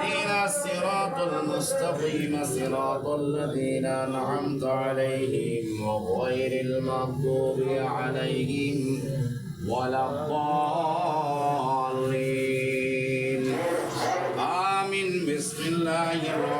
اهدنا الصراط المستقيم صراط الذين أنعمت عليهم وغير المغضوب عليهم ولا الضالين. آمين. بسم الله الرحمن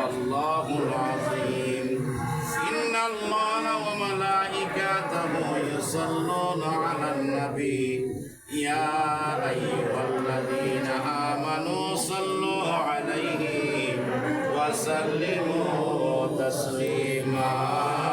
وسلموا تسليما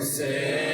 Say.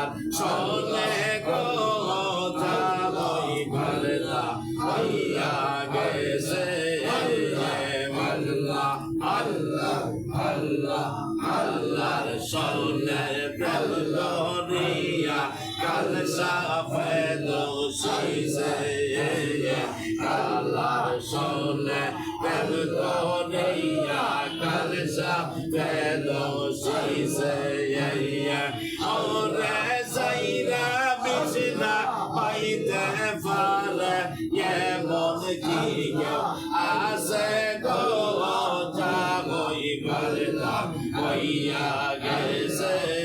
God. Shall let Allahu Akbar.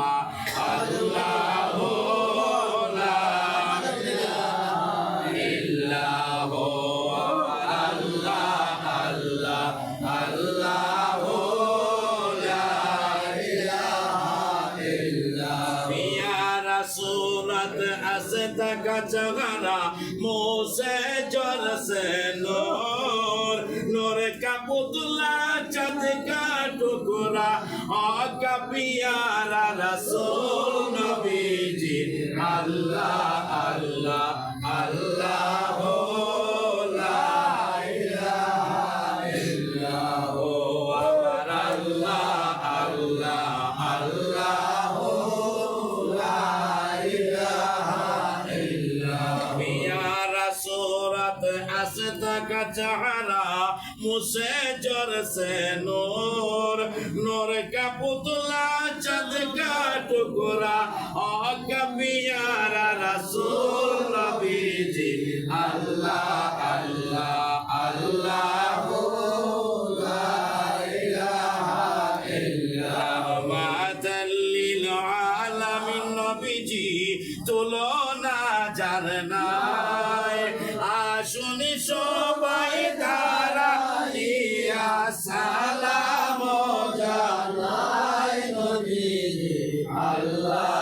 吗 গেছে নোর নোর কা পুতলা চাঁদ কা টুকরা হক মিয়ারা রাসূল নবীজি আল্লাহ আল্লাহ।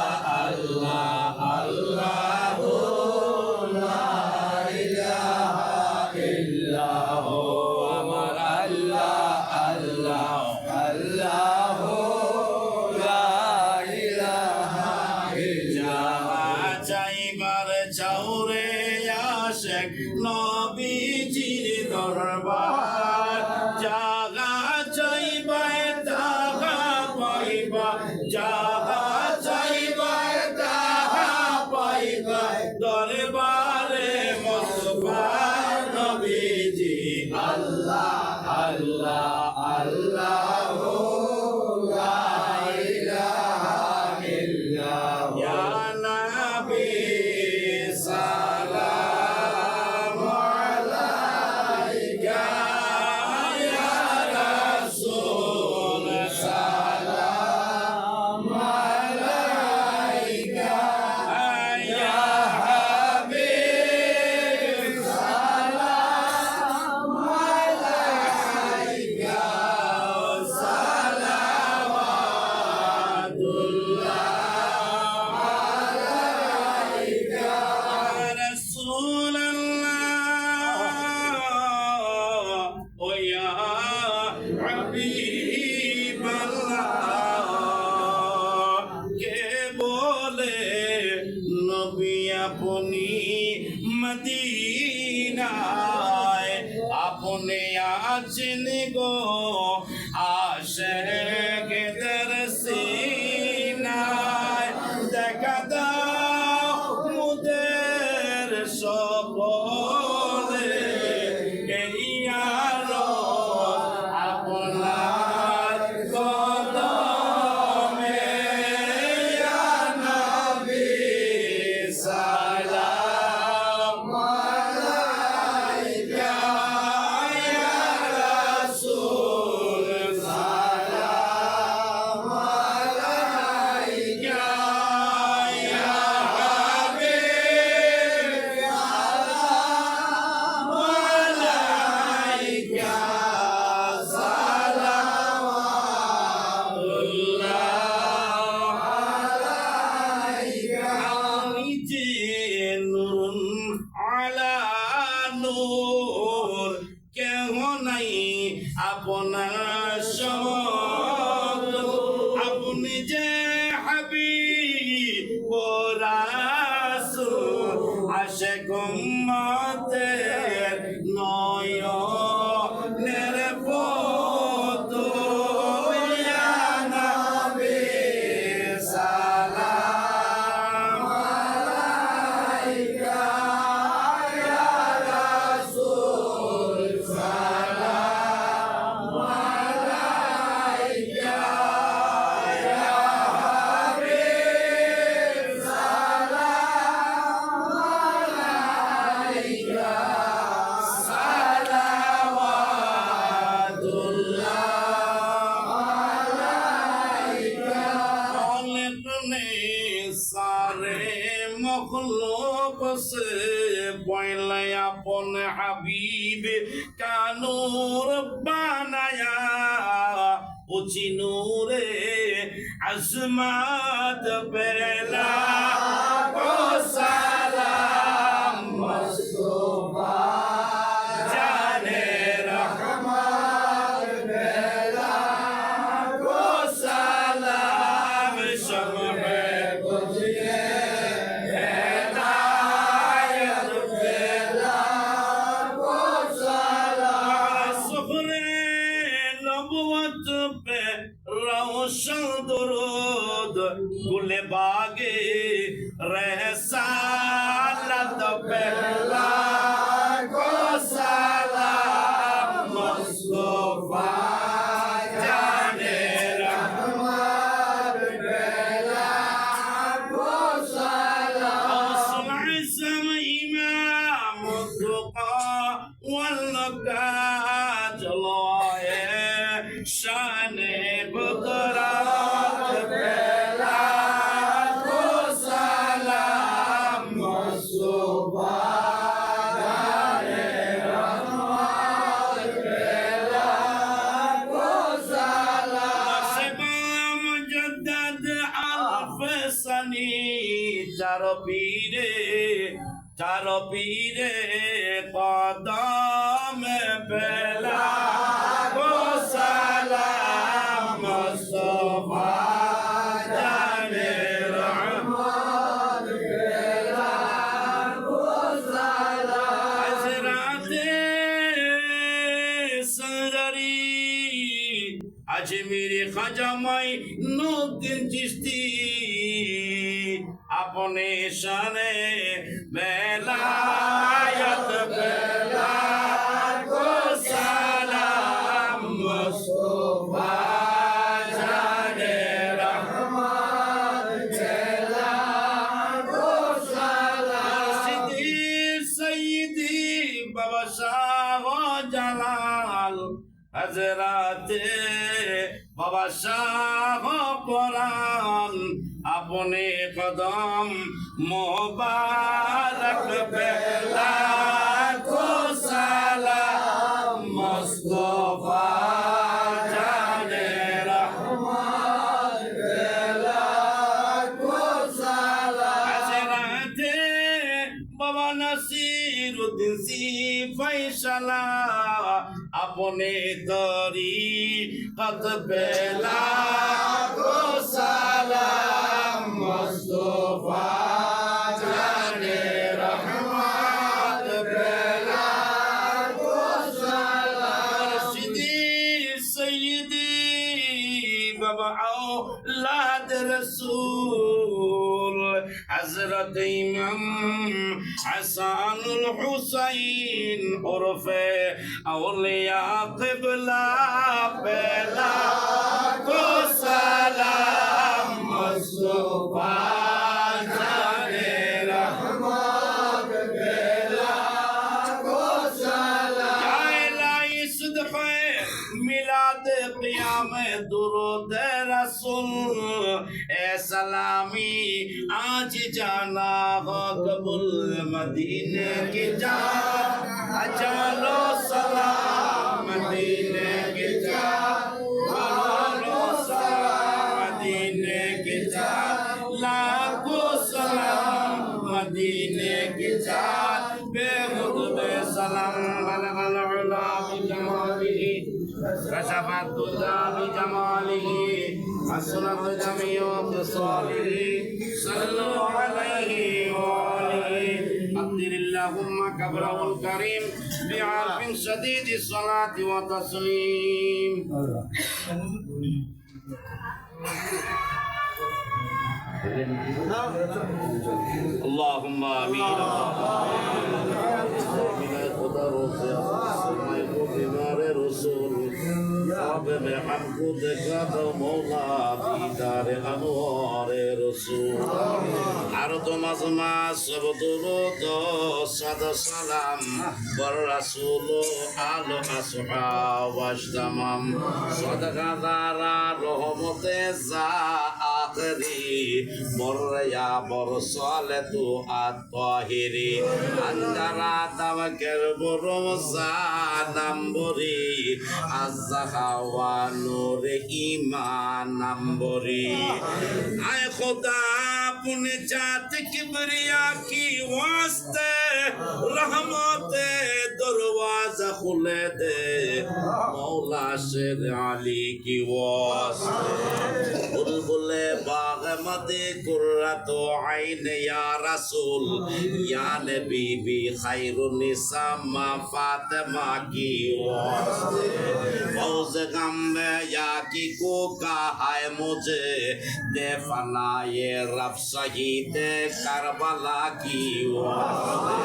আপনি মদিনায় আপনি আছেন গো किस्मत पे लाखों साला চিস্তি আপনে পরান আপনে কদম মোবারক বেলা কো সালাম, মুস্তফা জানে রহমত হাজরাতে বাবা নাসির উদ্দিন সি ফৈসলা আপনে তরি কত বেলা গো রসুল হজরত ইমাম হাসানুল হুসাইন ওরফে আউলিয়া কিবলা পেলা গো সালাম মুস্তফা। सलामी आज जाना हो कबुल मदीने के जा चलो सलाम मदीने के जा बोलो सलाम मदीने के जा लाखों सलाम मदीने के जा बेखुद सलाम बल बल उला बजमाली रसबत उला حسنت جميع خصاله صلوا عليه وآله قدر اللهم كبره الكريم بعرف شديد الصلاة وتسليم اللهم آمين به حق دکرت مولا دیدار انوار رسول عرض مزما سب درود و صد سلام بر رسول و آل اصحاب و اجتمام صدق دارا رحمت زاد আখরি বরয়া বর সালে তু আতহিরি আন্দারা তাওয়াকের বরম নাম্বরি ঈমান নাম্বরি। আয় খোদা अपने जात किबरिया की वास्ते रहमत दरवाजा खुले दे मौला शेर अली की वास्ते बुलबुले बाग মাদে কুররাত আইন, ইয়া রাসূল, ইয়া নবী বি খায়রুন নিসা মা কি ওয়াস্তে ফৌজ গম ইয়া কি কো কাহায় মুঝে। দে ফনায়ে রব শহীদ কারবালা কি ওয়াস্তে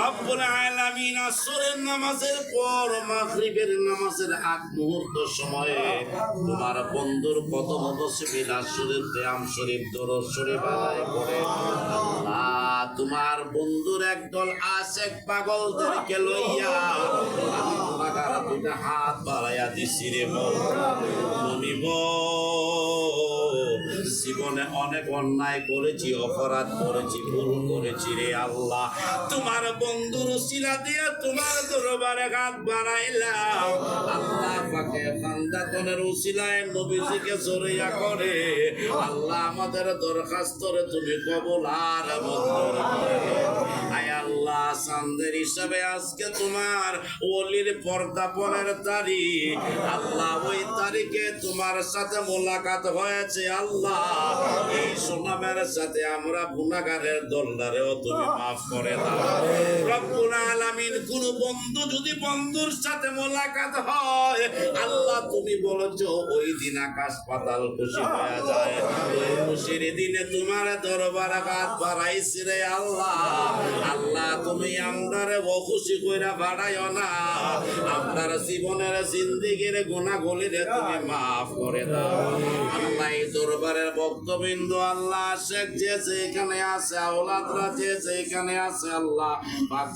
রব্বুল আলামিন আসরের নামাজের পর মাগরিবের নামাজের আগ মুহূর্ত সময়ে তোমার বন্ধুর কত মতো বিলাস শরীর শরীফ, দরুদ শরীফ। আদায় করে তোমার বন্ধুর একদল আশেক পাগলদেরকে লইয়া আমি তোমার হাত বাড়াইয়া দিছি রে মনিব জীবনে অনেক অন্যায় করেছি, অপরাধ করেছি, ভুল করেছি রে আল্লাহ। তোমার বন্ধুর শিলা দিয়ে তোমার দরবারে হাত বাড়াইলাম। আল্লাহ পাকে ফান্দাতনের উশিলায় নবীজিকে জড়িয়া করে, আল্লাহ আমাদের দরখাস্তরে তুমি কবল আর আল্লাহ চান্দের হিসাবে আজকে তোমার ওলির পর্দাপনের তারিখ। আল্লাহ ওই তারিখে তোমার সাথে মোলাকাত হয়েছে আল্লাহ। এই সোনামের সাথে আমরা গুনাগারের দলদারেও তুমি মাফ করে দাও। আলামিন, কোন বন্ধু যদি বন্ধুর সাথে মোলাকাত হয়, আল্লাহ তুমি বলেছ, ওই দিন আকাশ পাতাল খুশি হয়ে যায়। খুশির দিনে তোমার দরবার হাত বাড়াইছি রে আল্লাহ। আল্লাহ, তুমি আমদারে অখুশি কইরা বাড়াইও না। আপনার জীবনের জিন্দিগির গুণাগুলিরে তুমি মাফ করে দাও। আল্লাহ দরবারের ভক্তবৃন্দ আল্লাহ শেখ যে যেখানে আছে, আওলাদরা যে যেখানে আছে আল্লাহ, পাক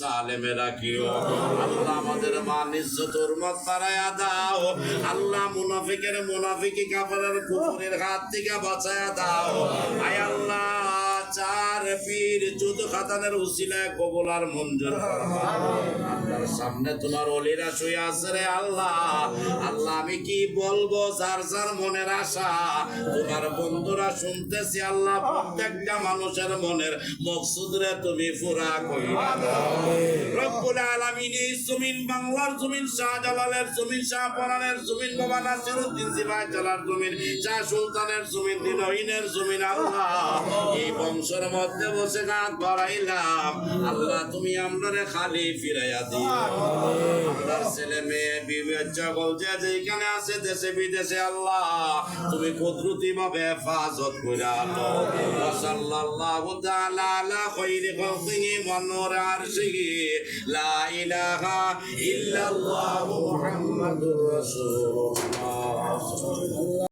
সালেমে রাখিও। আল্লাহ, আমাদের উরমত বাড়ায়া দাও। আল্লাহ, মুনাফিকের মুনাফিকি কাপড়ের কুকুরের হাত থেকে বাঁচায়া দাও আয় আল্লাহ চার পীর চুদ খাতানের উসিলায় কবলার মঞ্জুর। আপনার সামনে তোমার অলিরা শুয়ে আছে রে আল্লাহ। আল্লাহ আমি কি বলব? যার যার মনের আশা। তোমার বন্ধুরা শুনতেছি আল্লাহ প্রত্যেকটা মানুষের মনের মকসুদ রে তুমি পুরা কইরা রব্বুল আলামিন এই জমিন বাংলার জমিন শাহজালালের জমিন শাহপরানের জমিন বাবা নাসিরউদ্দিন জালার জমিন শাহ সুলতানের জমিন দিনহীনের জমিন আল্লাহ। এই বংশের মধ্যে বসে গাছ বাড়াইলাম। আল্লাহ তুমি আমরা খালি ফিরাইয়া দিও। আপনার ছেলে মেয়ে বিবেক জগল যে যেখানে আছে দেশে বিদেশে আল্লাহ। তুমি কুদরতি ভাবে হেফাজত করে আলো সাল্লাল্লাহু তাআলা আলা খাইরি খালকিহি ওয়া নূর আরশিহি। লা ইলাহা ইল্লাল্লাহু মুহাম্মাদুর রাসূলুল্লাহ।